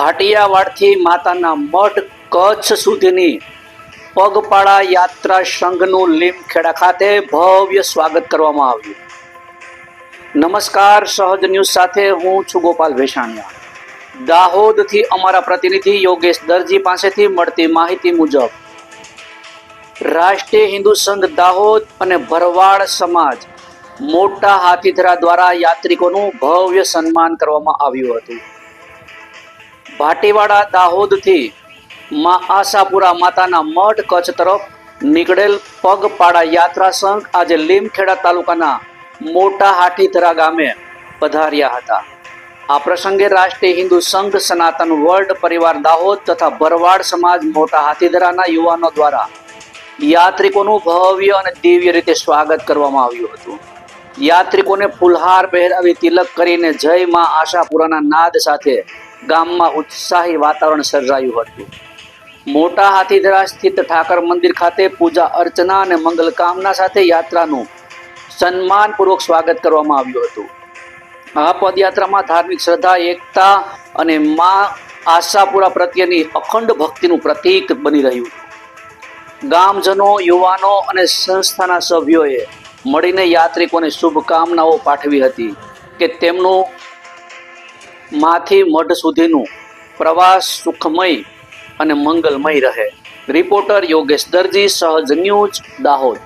ભાટિયાવાડથી માતાના મઠ કચ્છ સુધીની પગપાળા યાત્રા સંઘનું લીમખેડા ખાતે ભવ્ય સ્વાગત કરવામાં આવ્યું. નમસ્કાર, સહજ ન્યૂઝ સાથે હું છું ગોપાલ ભેસાણિયા. દાહોદથી અમારા પ્રતિનિધિ યોગેશ દરજી પાસેથી મળતી માહિતી મુજબ, રાષ્ટ્રીય હિન્દુ સંઘ દાહોદ અને ભરવાડ સમાજ મોટા હાથીધરા દ્વારા યાત્રિકોનું ભવ્ય સન્માન કરવામાં આવ્યું હતું. ભાટીવાડા દાહોદથી મા આશાપુરા માતાના મઠ કચ્છ તરફ નીકળેલ પગપાળા યાત્રા સંઘ આજે લીમખેડા તાલુકાના મોટા હાથીધરા ગામે પધાર્યા હતા. આ પ્રસંગે રાષ્ટ્રીય હિન્દુ સંઘ, સનાતન વર્લ્ડ પરિવાર દાહોદ તથા ભરવાડ સમાજ મોટા હાથીધરાના યુવાનો દ્વારા યાત્રિકોનું ભવ્ય અને દિવ્ય રીતે સ્વાગત કરવામાં આવ્યું હતું. યાત્રિકોને ફુલહાર પહેરાવી તિલક કરીને જય માં આશાપુરાના નાદ સાથે ગામમાં ઉત્સાહી વાતાવરણ સર્જાયું હતું. મોટા હાથીધરા સ્થિત ઠાકર મંદિર ખાતે પૂજા, અર્ચના અને મંગલ કામના સાથે યાત્રાનું સન્માનપૂર્વક સ્વાગત કરવામાં આવ્યું હતું. આ પદયાત્રામાં ધાર્મિક શ્રદ્ધા, એકતા અને મા આશાપુરા પ્રત્યેની અખંડ ભક્તિનું પ્રતીક બની રહ્યું. ગામજનો, યુવાનો અને સંસ્થાના સભ્યોએ મળીને યાત્રિકોને શુભકામનાઓ પાઠવી હતી કે તેમનું માથી મઢ સુધીનું પ્રવાસ સુખમય અને મંગલમય રહે. રિપોર્ટર યોગેશ દરજી સહજ ન્યૂઝ દાહોદ.